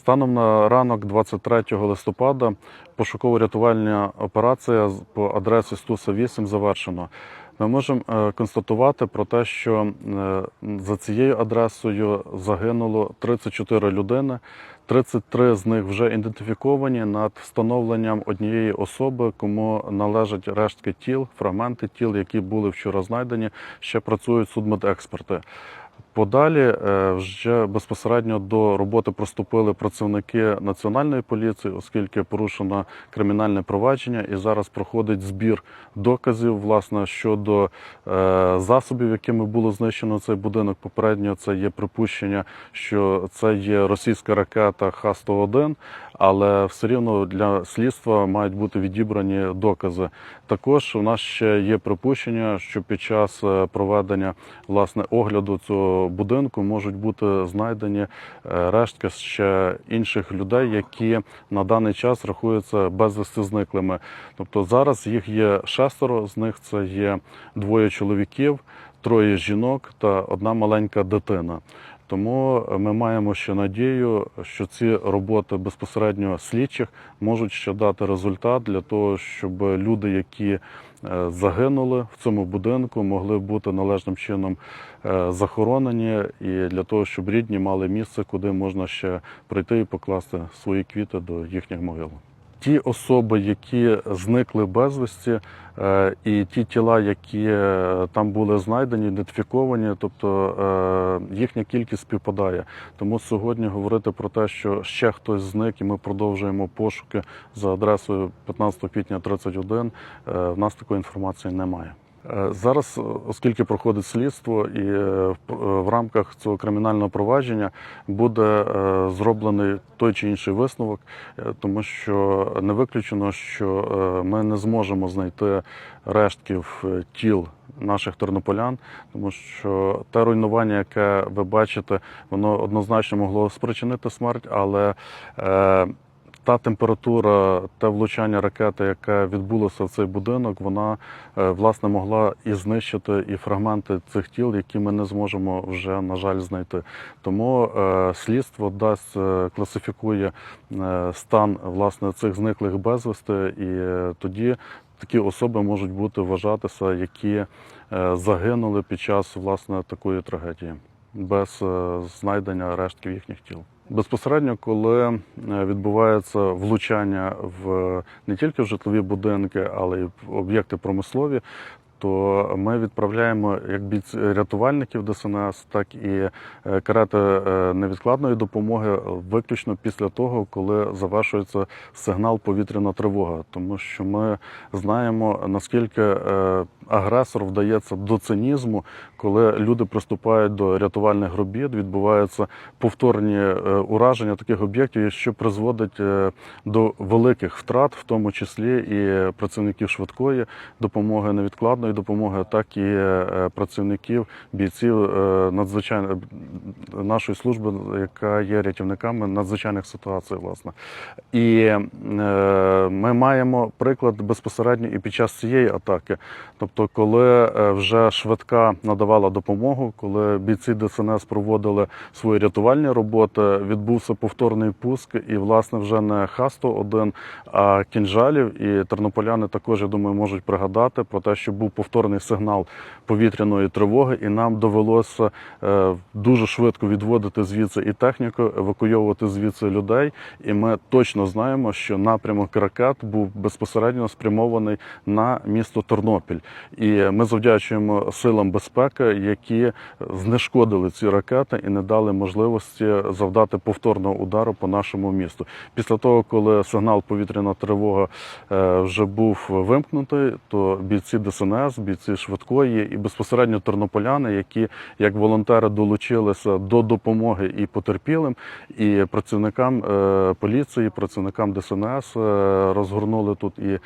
Станом на ранок 23 листопада пошуково-рятувальна операція по адресі Стуса 8 завершена. Ми можемо е, констатувати про те, що е, за цією адресою загинуло 34 людини. 33 з них вже ідентифіковані над встановленням однієї особи, кому належать рештки тіл, фрагменти тіл, які були вчора знайдені. Ще працюють судмедексперти. Подалі е, вже безпосередньо до роботи приступили працівники національної поліції, оскільки порушено кримінальне провадження, і зараз проходить збір доказів власне щодо е, засобів, якими було знищено цей будинок. Попередньо це є припущення, що це є російська ракета Х-101, але все рівно для слідства мають бути відібрані докази. Також у нас ще є припущення, що під час е, проведення власне огляду цього будинку можуть бути знайдені е, рештки ще інших людей, які на даний час рахуються безвісти зниклими. Тобто зараз їх є шестеро, з них це є двоє чоловіків, троє жінок та одна маленька дитина. Тому ми маємо ще надію, що ці роботи безпосередньо слідчих можуть ще дати результат для того, щоб люди, які е, загинули в цьому будинку, могли бути належним чином е, захоронені, і для того, щоб рідні мали місце, куди можна ще прийти і покласти свої квіти до їхніх могил. Ті особи, які зникли безвісті, е, і ті тіла, які е, там були знайдені, ідентифіковані, тобто е, їхня кількість співпадає. Тому сьогодні говорити про те, що ще хтось зник, і ми продовжуємо пошуки за адресою 15 квітня 31, е, в нас такої інформації немає. Е, Зараз, е, оскільки проходить слідство, і е, в рамках цього кримінального провадження буде зроблений той чи інший висновок, тому що не виключено, що ми не зможемо знайти рештків тіл наших тернополян, тому що те руйнування, яке ви бачите, воно однозначно могло спричинити смерть, але та температура, те влучання ракети, яке відбулося в цей будинок, вона е, власне могла і знищити і фрагменти цих тіл, які ми не зможемо вже на жаль знайти. Тому е, слідство дасть е, класифікує стан власне цих зниклих безвісти, і тоді такі особи можуть бути вважатися, які загинули під час власне такої трагедії без знайдення рештків їхніх тіл. Безпосередньо, коли е, відбувається влучання в не тільки в житлові будинки, але й в об'єкти промислові, то ми відправляємо як бійці рятувальників ДСНС, так і е, карети е, невідкладної допомоги виключно після того, коли завершується сигнал повітряна тривога, тому що ми знаємо наскільки е, агресор вдається до цинізму, коли люди приступають до рятувальних робіт, відбуваються повторні е, ураження таких об'єктів, що призводить е, до великих втрат, в тому числі і працівників швидкої допомоги, невідкладної допомоги, так і е, працівників бійців е, надзвичайно нашої служби, яка є рятівниками надзвичайних ситуацій, власне. І ми маємо приклад безпосередньо і під час цієї атаки. Тобто, коли е, вже швидка надавала допомогу, коли бійці ДСНС проводили свої рятувальні роботи, відбувся повторний пуск, і власне вже не Х-101, а кінжалів. І тернополяни також, я думаю, можуть пригадати про те, що був повторний сигнал повітряної тривоги, і нам довелося е, дуже швидко відводити звідси і техніку, евакуйовувати звідси людей. І ми точно знаємо, що напрямок ракет був безпосередньо спрямований на місто Тернопіль. І ми завдячуємо силам безпеки, які знешкодили ці ракети і не дали можливості завдати повторного удару по нашому місту. Після того, коли сигнал повітряна тривога е, вже був вимкнутий, то бійці ДСНС, бійці швидкої і безпосередньо тернополяни, які як волонтери долучилися до допомоги і потерпілим, і працівникам е, поліції, працівникам ДСНС е, розгорнули тут і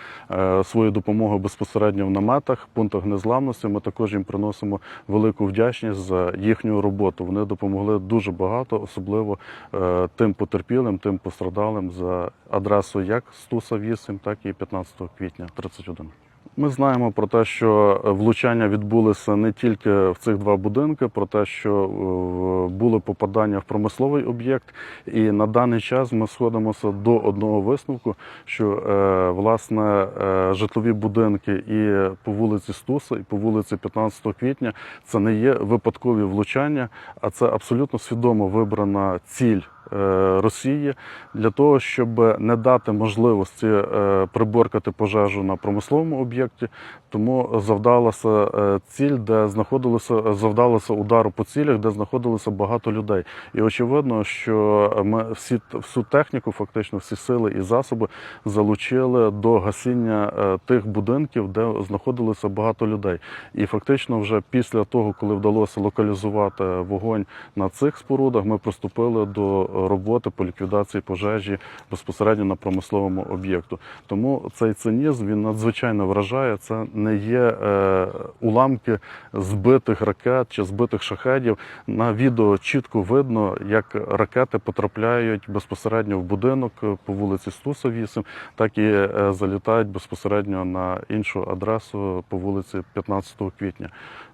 свою допомогу безпосередньо в наметах, пунктах незламності. Ми також їм приносимо велику вдячність за їхню роботу. Вони допомогли дуже багато, особливо е, тим потерпілим, тим пострадалим за адресою як Стуса 8, так і 15 квітня 31. Ми знаємо про те, що влучання відбулися не тільки в цих два будинки, про те, що е, були попадання в промисловий об'єкт, і на даний час ми сходимося до одного висновку, що е, власне е, житлові будинки і по вулиці Стуса, і по вулиці 15 квітня це не є випадкові влучання, а це абсолютно свідомо вибрана ціль. Е, Росії для того, щоб не дати можливості е, приборкати пожежу на промисловому об'єкті, тому завдалася е, ціль, де знаходилося завдалося удару по цілях, де знаходилося багато людей. І очевидно, що ми всі всю техніку, фактично всі сили і засоби залучили до гасіння тих будинків, де знаходилося багато людей. І фактично, вже після того, коли вдалося локалізувати вогонь на цих спорудах, ми приступили до роботи по ліквідації пожежі безпосередньо на промисловому об'єкту. Тому цей цинізм він надзвичайно вражає. Це не є е, уламки збитих ракет чи збитих шахедів. На відео чітко видно, як ракети потрапляють безпосередньо в будинок е, по вулиці Стуса 8, так і е, залітають безпосередньо на іншу адресу по вулиці 15 квітня.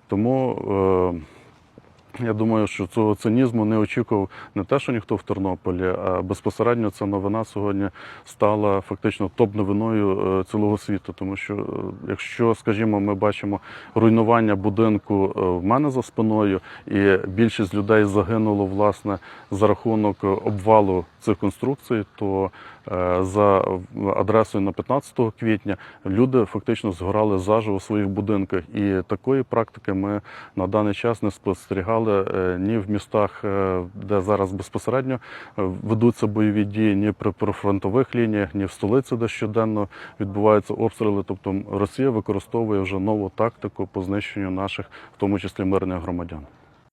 Тому е, я думаю, що цього цинізму не очікував не те, що ніхто в Тернополі, а безпосередньо ця новина сьогодні стала фактично топ-новиною е, цілого світу. Тому що, е, якщо, скажімо, ми бачимо руйнування будинку е, в мене за спиною, і більшість людей загинуло власне за рахунок обвалу цих конструкцій, то за адресою на 15 квітня люди фактично згорали заживо в своїх будинках. І такої практики ми на даний час не спостерігали е, ні в містах, е, де зараз безпосередньо е, ведуться бойові дії, ні при прифронтових лініях, ні в столиці, де щоденно відбуваються обстріли. Тобто Росія використовує вже нову тактику по знищенню наших, в тому числі мирних громадян.